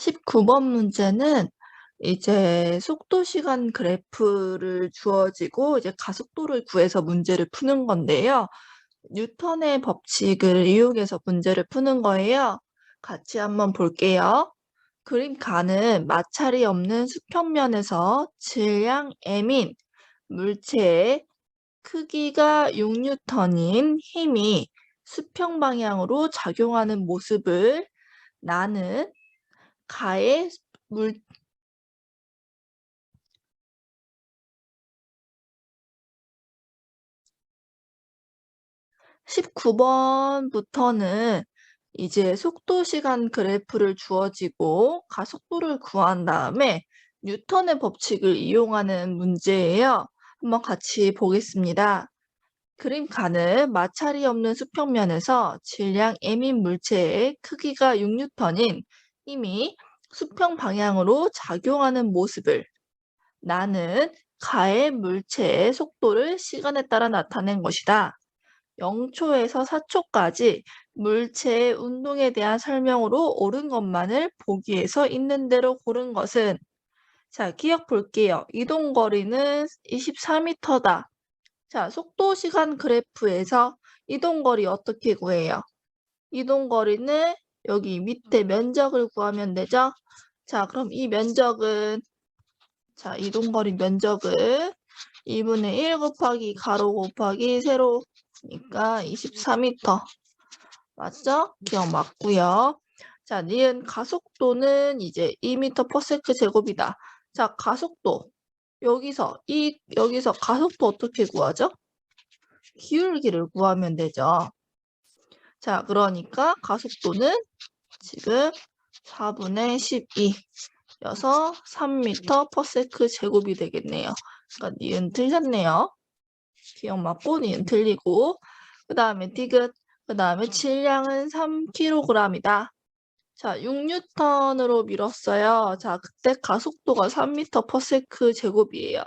19번 문제는 이제 속도 시간 그래프를 주어지고 이제 가속도를 구해서 문제를 푸는 건데요. 뉴턴의 법칙을 이용해서 문제를 푸는 거예요. 같이 한번 볼게요. 그림 가는 마찰이 없는 수평면에서 질량 m인 물체의 크기가 6뉴턴인 힘이 수평 방향으로 작용하는 모습을 나는 가의 물 19번부터는 이제 속도 시간 그래프를 주어지고 가속도를 구한 다음에 뉴턴의 법칙을 이용하는 문제예요. 한번 같이 보겠습니다. 그림 가는 마찰이 없는 수평면에서 질량 m인 물체의 크기가 6뉴턴인 힘이 수평 방향으로 작용하는 모습을 나는 가의 물체의 속도를 시간에 따라 나타낸 것이다. 0초에서 4초까지 물체의 운동에 대한 설명으로 옳은 것만을 보기에서 있는 대로 고른 것은 자, 기억 볼게요. 이동 거리는 24m다. 자, 속도 시간 그래프에서 이동 거리 어떻게 구해요? 이동 거리는 여기 밑에 면적을 구하면 되죠? 자, 그럼 이 면적은 자, 이동 거리 면적은 2분의 1 곱하기 가로 곱하기 세로 그러니까 24m. 맞죠? 기억 맞고요. 자, 니은 가속도는 이제 2m/s 제곱이다. 자, 가속도. 여기서 이 여기서 가속도 어떻게 구하죠? 기울기를 구하면 되죠. 자, 그러니까 가속도는 지금 4분의 12 여서 3m/s 제곱이 되겠네요. 그러니까 니은 틀렸네요. 기억 맞고 니은 틀리고 그 다음에 디귿 그 다음에 질량은 3kg이다. 자, 6N으로 밀었어요. 자, 그때 가속도가 3m/s 제곱이에요.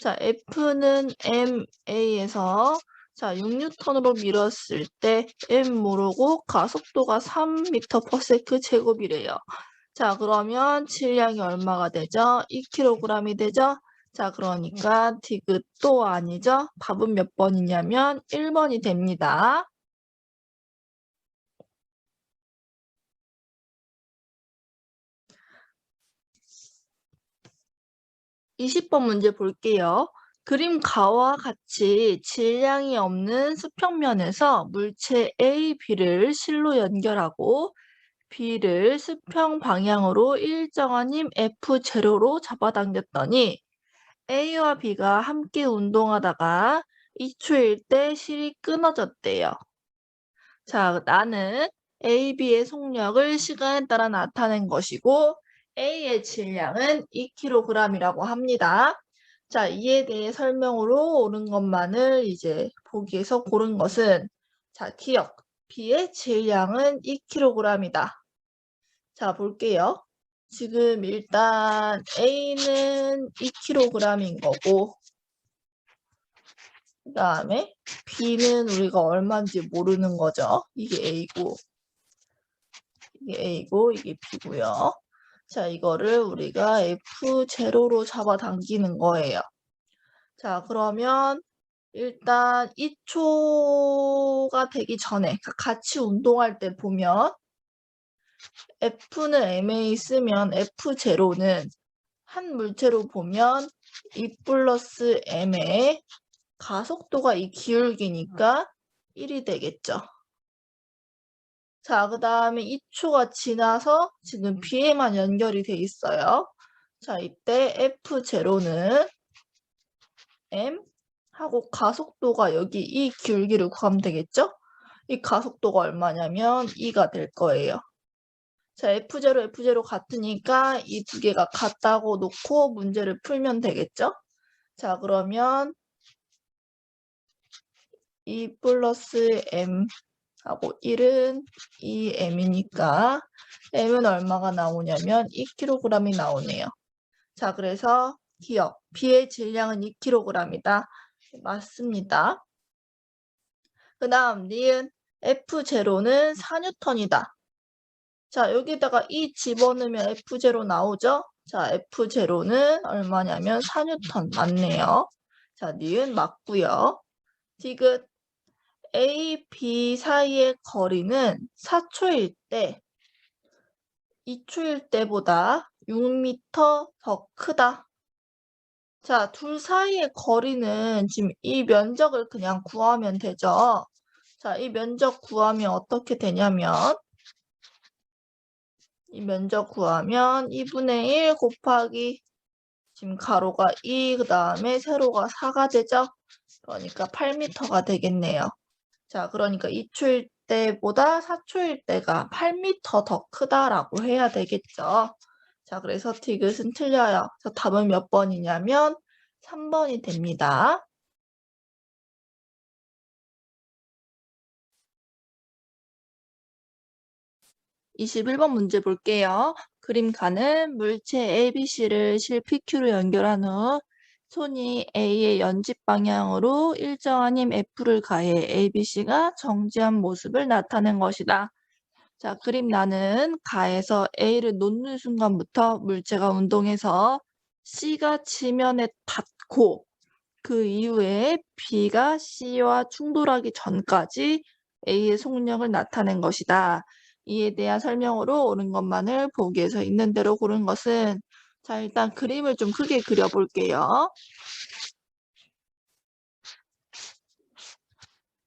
자, F는 MA에서 자, 6N으로 밀었을 때 M 모르고 가속도가 3m/s 제곱이래요. 자, 그러면 질량이 얼마가 되죠? 2kg이 되죠? 자, 그러니까 디귿도 아니죠? 답은 몇 번이냐면 1번이 됩니다. 20번 문제 볼게요. 그림 가와 같이 질량이 없는 수평면에서 물체 A, B를 실로 연결하고 B를 수평 방향으로 일정한 힘 F0로 잡아당겼더니 A와 B가 함께 운동하다가 2초일 때 실이 끊어졌대요. 자, 나는 A, B의 속력을 시간에 따라 나타낸 것이고 A의 질량은 2kg이라고 합니다. 자, 이에 대해 설명으로 옳은 것만을 이제 보기에서 고른 것은 자, 기억. B의 질량은 2kg이다. 자, 볼게요. 지금 일단 A는 2kg인 거고 그 다음에 B는 우리가 얼마인지 모르는 거죠. 이게 A고 이게 A고 이게 B고요. 자, 이거를 우리가 F0로 잡아당기는 거예요. 자, 그러면 일단 2초가 되기 전에 그러니까 같이 운동할 때 보면 F는 MA 쓰면 F0는 한 물체로 보면 2 플러스 M의 가속도가 이 기울기니까 1이 되겠죠. 자, 그 다음에 2초가 지나서 지금 B에만 연결이 돼 있어요. 자, 이때 F0는 M 하고 가속도가 여기 이 기울기를 구하면 되겠죠? 이 가속도가 얼마냐면 2가 될 거예요. 자, F0, F0 같으니까 이 두 개가 같다고 놓고 문제를 풀면 되겠죠? 자, 그러면 2 플러스 M 하고 1은 2m이니까 m은 얼마가 나오냐면 2kg이 나오네요. 자, 그래서 기억 B의 질량은 2kg이다. 맞습니다. 그 다음 니은 F0는 4N이다. 자, 여기다가 이 집어넣으면 F0 나오죠? 자, F0는 얼마냐면 4뉴턴 맞네요. 자, 니은 맞고요. 디귿 A, B 사이의 거리는 4초일 때 2초일 때보다 6m 더 크다. 자, 둘 사이의 거리는 지금 이 면적을 그냥 구하면 되죠. 자, 이 면적 구하면 어떻게 되냐면 이 면적 구하면 2분의 1 곱하기 지금 가로가 2, 그 다음에 세로가 4가 되죠? 그러니까 8m가 되겠네요. 자, 그러니까 2초일 때보다 4초일 때가 8m 더 크다라고 해야 되겠죠. 자, 그래서 디귿은 틀려요. 그래서 답은 몇 번이냐면 3번이 됩니다. 21번 문제 볼게요. 그림 가는 물체 ABC를 실 PQ로 연결한 후 손이 A의 연집 방향으로 일정한 힘 F를 가해 ABC가 정지한 모습을 나타낸 것이다. 자, 그림 나는 가에서 A를 놓는 순간부터 물체가 운동해서 C가 지면에 닿고 그 이후에 B가 C와 충돌하기 전까지 A의 속력을 나타낸 것이다. 이에 대한 설명으로 옳은 것만을 보기에서 있는 대로 고른 것은 자 일단 그림을 좀 크게 그려볼게요.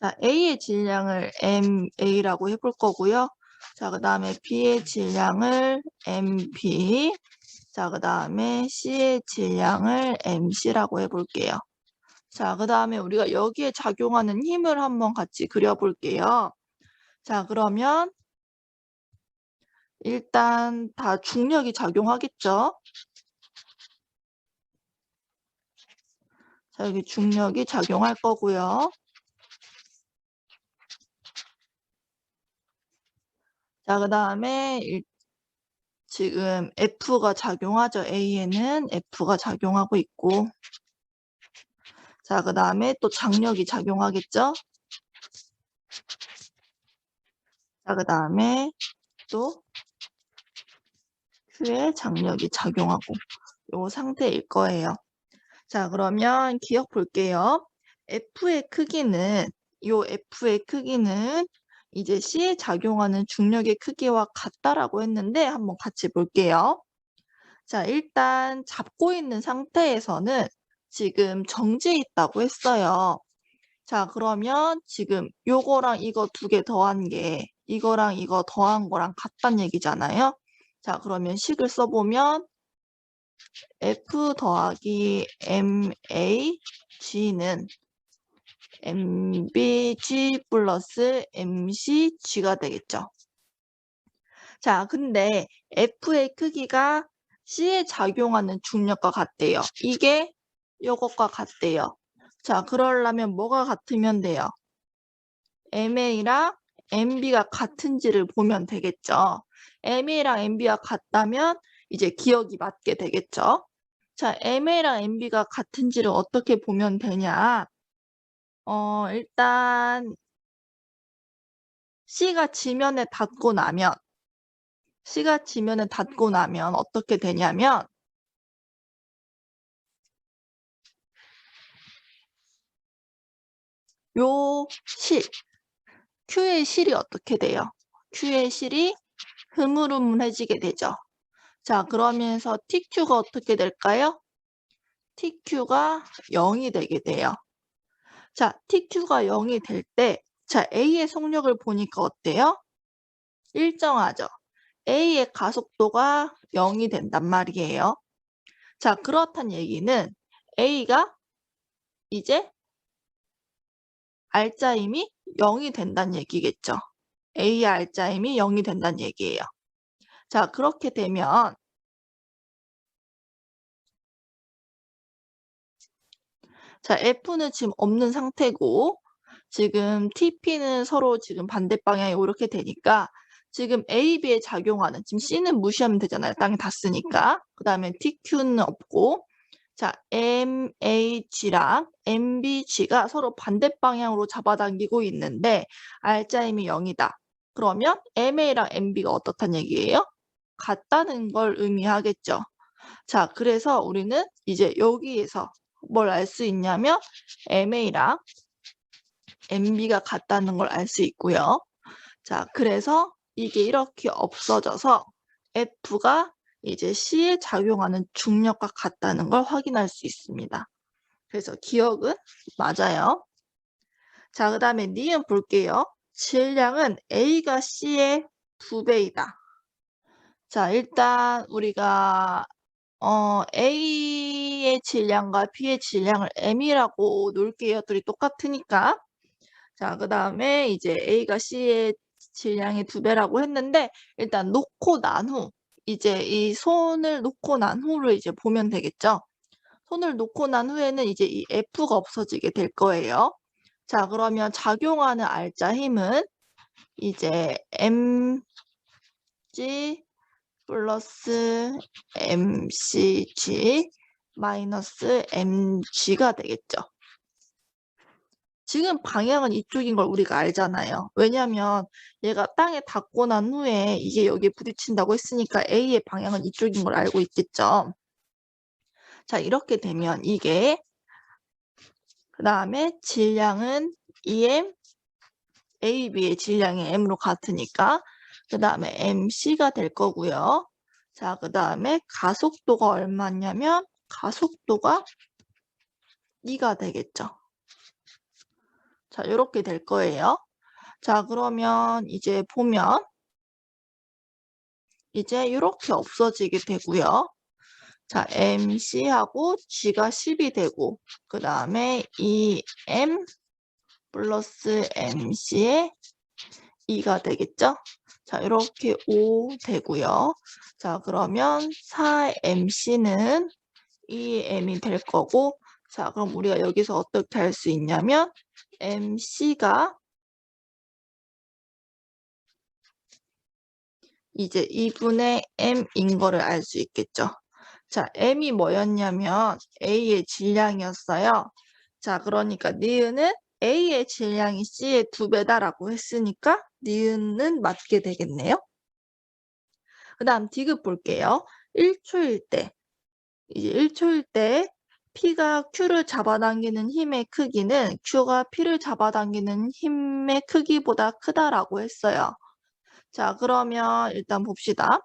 자 A의 질량을 MA라고 해볼 거고요. 자 그 다음에 B의 질량을 MP 자그 다음에 C의 질량을 MC라고 해볼게요. 자 그 다음에 우리가 여기에 작용하는 힘을 한번 같이 그려볼게요. 자 그러면 일단 다 중력이 작용하겠죠. 자, 여기 중력이 작용할 거고요. 자, 그 다음에 지금 F가 작용하죠. A에는 F가 작용하고 있고 자, 그 다음에 또 장력이 작용하겠죠. 자, 그 다음에 또 Q의 장력이 작용하고 요 상태일 거예요. 자, 그러면 기억 볼게요. F의 크기는 요 F의 크기는 이제 C에 작용하는 중력의 크기와 같다라고 했는데 한번 같이 볼게요. 자, 일단 잡고 있는 상태에서는 지금 정지해 있다고 했어요. 자, 그러면 지금 요거랑 이거 두 개 더한 게 이거랑 이거 더한 거랑 같단 얘기잖아요. 자, 그러면 식을 써보면 F 더하기 MAG는 MBG 플러스 MCG가 되겠죠. 자, 근데 F의 크기가 C에 작용하는 중력과 같대요. 이게 요것과 같대요. 자, 그러려면 뭐가 같으면 돼요? MA랑 MB가 같은지를 보면 되겠죠. MA랑 MB가 같다면 이제 기억이 맞게 되겠죠. 자, MA랑 MB가 같은지를 어떻게 보면 되냐? 어, 일단 C가 지면에 닿고 나면 C가 지면에 닿고 나면 어떻게 되냐면 요 실, Q의 실이 어떻게 돼요? Q의 실이 흐물흐물해지게 되죠. 자, 그러면서 TQ가 어떻게 될까요? TQ가 0이 되게 돼요. 자, TQ가 0이 될 때, 자, A의 속력을 보니까 어때요? 일정하죠. A의 가속도가 0이 된단 말이에요. 자, 그렇단 얘기는 A가 이제 알짜임이 0이 된다는 얘기겠죠. A의 알짜임이 0이 된다는 얘기예요. 자, 그렇게 되면 자, F는 지금 없는 상태고 지금 TP는 서로 지금 반대 방향이 이렇게 되니까 지금 A, B에 작용하는 지금 C는 무시하면 되잖아요. 땅에 닿으니까. 그 다음에 TQ는 없고 자, MH랑 MBG가 서로 반대 방향으로 잡아당기고 있는데 알짜임이 0이다. 그러면 MA랑 MB가 어떻다는 얘기예요? 같다는 걸 의미하겠죠. 자, 그래서 우리는 이제 여기에서 뭘 알 수 있냐면 MA랑 MB가 같다는 걸 알 수 있고요. 자, 그래서 이게 이렇게 없어져서 F가 이제 C에 작용하는 중력과 같다는 걸 확인할 수 있습니다. 그래서 기억은 맞아요. 자, 그 다음에 니은 볼게요. 질량은 A가 C의 두 배이다. 자, 일단 우리가 어, A의 질량과 B의 질량을 M이라고 놓을게요. 둘이 똑같으니까. 자, 그 다음에 이제 A가 C의 질량의 두 배라고 했는데 일단 놓고 난 후 이제 이 손을 놓고 난 후를 이제 보면 되겠죠. 손을 놓고 난 후에는 이제 이 F가 없어지게 될 거예요. 자, 그러면 작용하는 알자 힘은 이제 mg 플러스 mcg 마이너스 mg가 되겠죠. 지금 방향은 이쪽인 걸 우리가 알잖아요. 왜냐하면 얘가 땅에 닿고 난 후에 이게 여기에 부딪힌다고 했으니까 A의 방향은 이쪽인 걸 알고 있겠죠. 자, 이렇게 되면 이게 그 다음에 질량은 EM, AB의 질량이 M으로 같으니까 그 다음에 MC가 될 거고요. 자, 그 다음에 가속도가 얼마냐면 가속도가 2가 되겠죠. 자, 이렇게 될 거예요. 자, 그러면 이제 보면 이제 이렇게 없어지게 되고요. 자, MC하고 G가 10이 되고 그 다음에 이 M 플러스 MC의 2가 되겠죠? 자, 이렇게 5 되고요. 자, 그러면 4MC는 2M이 될 거고 자, 그럼 우리가 여기서 어떻게 할 수 있냐면 MC가 이제 2분의 M인 거를 알 수 있겠죠. 자, M이 뭐였냐면 A의 질량이었어요. 자, 그러니까 니은은 A의 질량이 C의 두 배다라고 했으니까 니은은 맞게 되겠네요. 그 다음 디귿 볼게요. 1초일 때, 이제 1초일 때 P가 Q를 잡아당기는 힘의 크기는 Q가 P를 잡아당기는 힘의 크기보다 크다라고 했어요. 자, 그러면 일단 봅시다.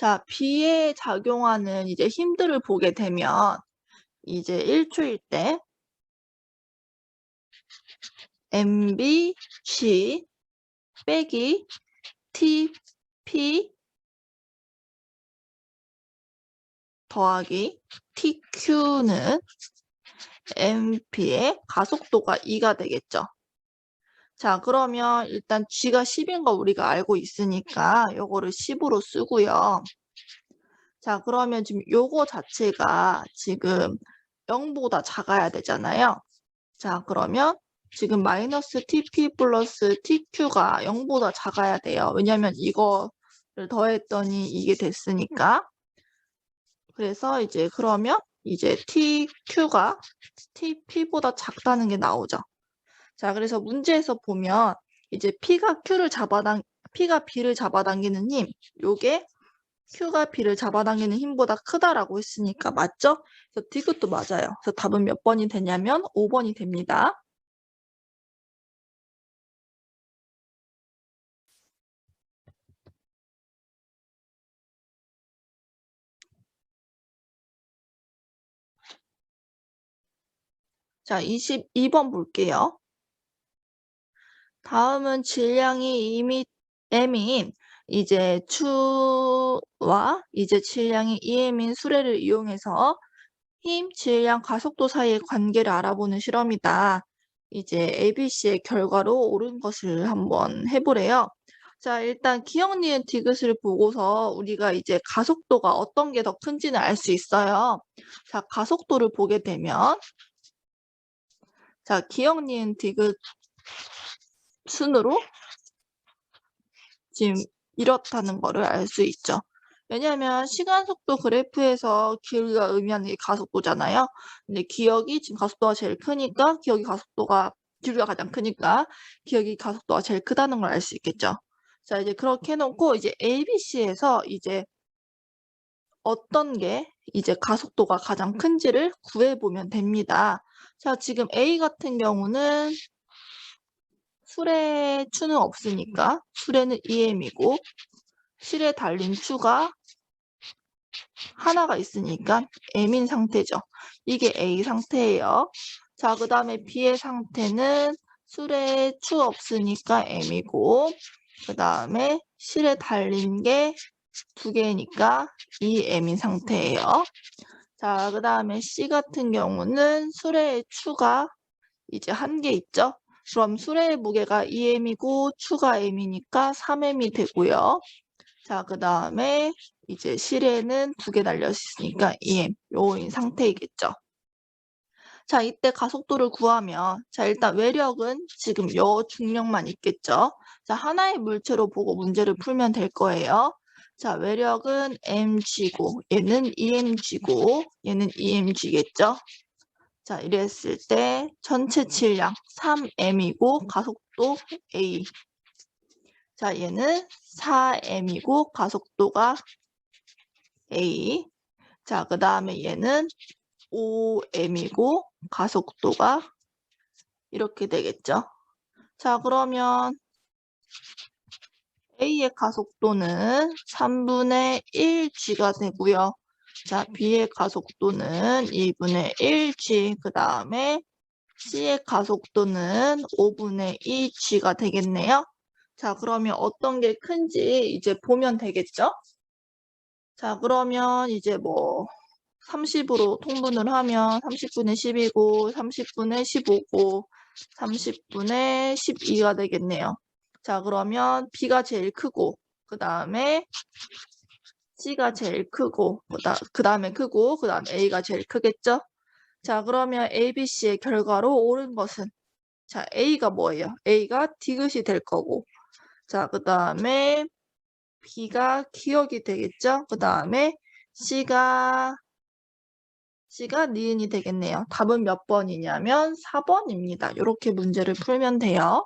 자, B에 작용하는 이제 힘들을 보게 되면 이제 1초일 때 MB, G 빼기 TP 더하기 TQ는 MP의 가속도가 2가 되겠죠. 자, 그러면 일단 G가 10인 거 우리가 알고 있으니까 요거를 10으로 쓰고요. 자, 그러면 지금 요거 자체가 지금 0보다 작아야 되잖아요. 자, 그러면 지금 마이너스 TP 플러스 TQ가 0보다 작아야 돼요. 왜냐면 이거를 더했더니 이게 됐으니까. 그래서 이제 그러면 이제 TQ가 TP보다 작다는 게 나오죠. 자, 그래서 문제에서 보면 이제 P가 Q를 잡아당 P가 B를 잡아당기는 힘, 요게 Q가 B를 잡아당기는 힘보다 크다라고 했으니까 맞죠? 그래서 디귿도 맞아요. 그래서 답은 몇 번이 되냐면 5번이 됩니다. 자, 22번 볼게요. 다음은 질량이 이미 m인 이제 추와 이제 질량이 EM인 수레를 이용해서 힘, 질량, 가속도 사이의 관계를 알아보는 실험이다. 이제 ABC의 결과로 옳은 것을 한번 해보래요. 자, 일단 기억, 니은, 디귿을 보고서 우리가 이제 가속도가 어떤 게 더 큰지는 알 수 있어요. 자, 가속도를 보게 되면 자, 기억, 니은, 디귿 순으로 지금 이렇다는 거를 알 수 있죠. 왜냐하면 시간 속도 그래프에서 기울기가 의미하는 게 가속도잖아요. 근데 기억이 지금 가속도가 제일 크니까 기억이 가속도가 기울기가 가장 크니까 기억이 가속도가 제일 크다는 걸 알 수 있겠죠. 자, 이제 그렇게 해놓고 이제 ABC에서 이제 어떤 게 이제 가속도가 가장 큰지를 구해보면 됩니다. 자, 지금 A 같은 경우는 술의 추는 없으니까 술에는 EM이고 실에 달린 추가 하나가 있으니까 M인 상태죠. 이게 A 상태예요. 자, 그 다음에 B의 상태는 술에 추 없으니까 M이고 그 다음에 실에 달린 게 두 개니까 이 M인 상태예요. 자, 그 다음에 C 같은 경우는 수레의 추가 이제 한 개 있죠? 그럼 수레의 무게가 2m이고 추가 m이니까 3m이 되고요. 자, 그 다음에 이제 실에는 두 개 달려 있으니까 2m 요인 상태이겠죠. 자, 이때 가속도를 구하면 자, 일단 외력은 지금 요 중력만 있겠죠. 자, 하나의 물체로 보고 문제를 풀면 될 거예요. 자, 외력은 mg고 얘는 emg고 얘는 emg겠죠. 자, 이랬을 때 전체 질량 3m이고 가속도 a. 자, 얘는 4m이고 가속도가 a. 자, 그 다음에 얘는 5m이고 가속도가 이렇게 되겠죠. 자, 그러면 A의 가속도는 3분의 1g가 되고요. 자, B의 가속도는 2분의 1g, 그 다음에 C의 가속도는 5분의 2g가 되겠네요. 자, 그러면 어떤 게 큰지 이제 보면 되겠죠? 자, 그러면 이제 뭐 30으로 통분을 하면 30분의 10이고 30분의 15고 30분의 12가 되겠네요. 자, 그러면 B가 제일 크고 그 다음에 C가 제일 크고 그 다음에 크고 그 다음에 A가 제일 크겠죠? 자, 그러면 ABC의 결과로 옳은 것은 자, A가 뭐예요? A가 디귿이 될 거고 자, 그 다음에 B가 기억이 되겠죠? 그 다음에 C가 C가 니은이 되겠네요. 답은 몇 번이냐면 4번입니다. 이렇게 문제를 풀면 돼요.